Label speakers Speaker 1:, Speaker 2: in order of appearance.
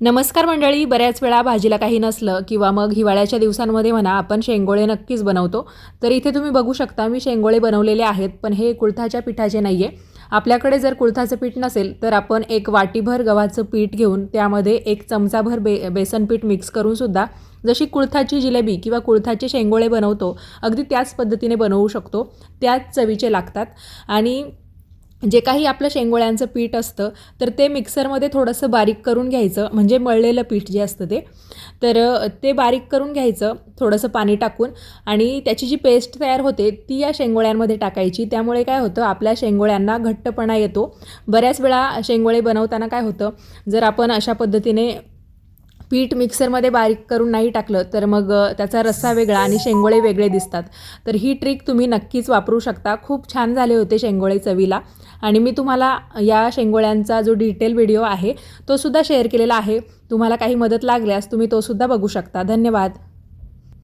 Speaker 1: नमस्कार मंडळी बऱ्याच वेळा भाजीला काही नसलं किंवा मग हिवाळ्याच्या दिवसांमध्ये म्हणा आपण शेंगोळे नक्कीच बनवतो. तर इथे तुम्ही बघू शकता मी शेंगोळे बनवलेले आहेत पण हे कुळथाच्या पिठाचे नाही आहे आपल्याकडे जर कुळथाचं पीठ नसेल तर आपण एक वाटीभर गव्हाचं पीठ घेऊन त्यामध्ये एक चमचाभर बे बेसन पीठ मिक्स करून सुद्धा जशी कुळथाची जिलेबी किंवा कुळथाचे शेंगोळे बनवतो अगदी त्याच पद्धतीने बनवू शकतो. त्याच चवीचे लागतात. आणि जे काही आपलं शेंगोळ्यांचं पीठ असतं तर ते मिक्सरमध्ये थोडंसं बारीक करून घ्यायचं म्हणजे मळलेलं पीठ जे असतं ते. तर ते बारीक करून घ्यायचं थोडंसं पाणी टाकून. आणि त्याची जी पेस्ट तयार होते ती या शेंगोळ्यांमध्ये टाकायची. त्यामुळे काय होतं आपल्या शेंगोळ्यांना घट्टपणा येतो. बऱ्याच वेळा शेंगोळे बनवताना काय होतं जर आपण अशा पद्धतीने पीठ मिक्सरमध्ये बारीक करून नाही टाकलं तर मग त्याचा रस्सा वेगळा आणि शेंगोळे वेगळे दिसतात. तर ही ट्रिक तुम्ही नक्कीच वापरू शकता. खूप छान झाले होते शेंगोळे चवीला. आणि मी तुम्हाला या शेंगोळ्यांचा जो डिटेल व्हिडिओ आहे तोसुद्धा शेअर केलेला आहे. तुम्हाला काही मदत लागल्यास तुम्ही तोसुद्धा बघू शकता. धन्यवाद.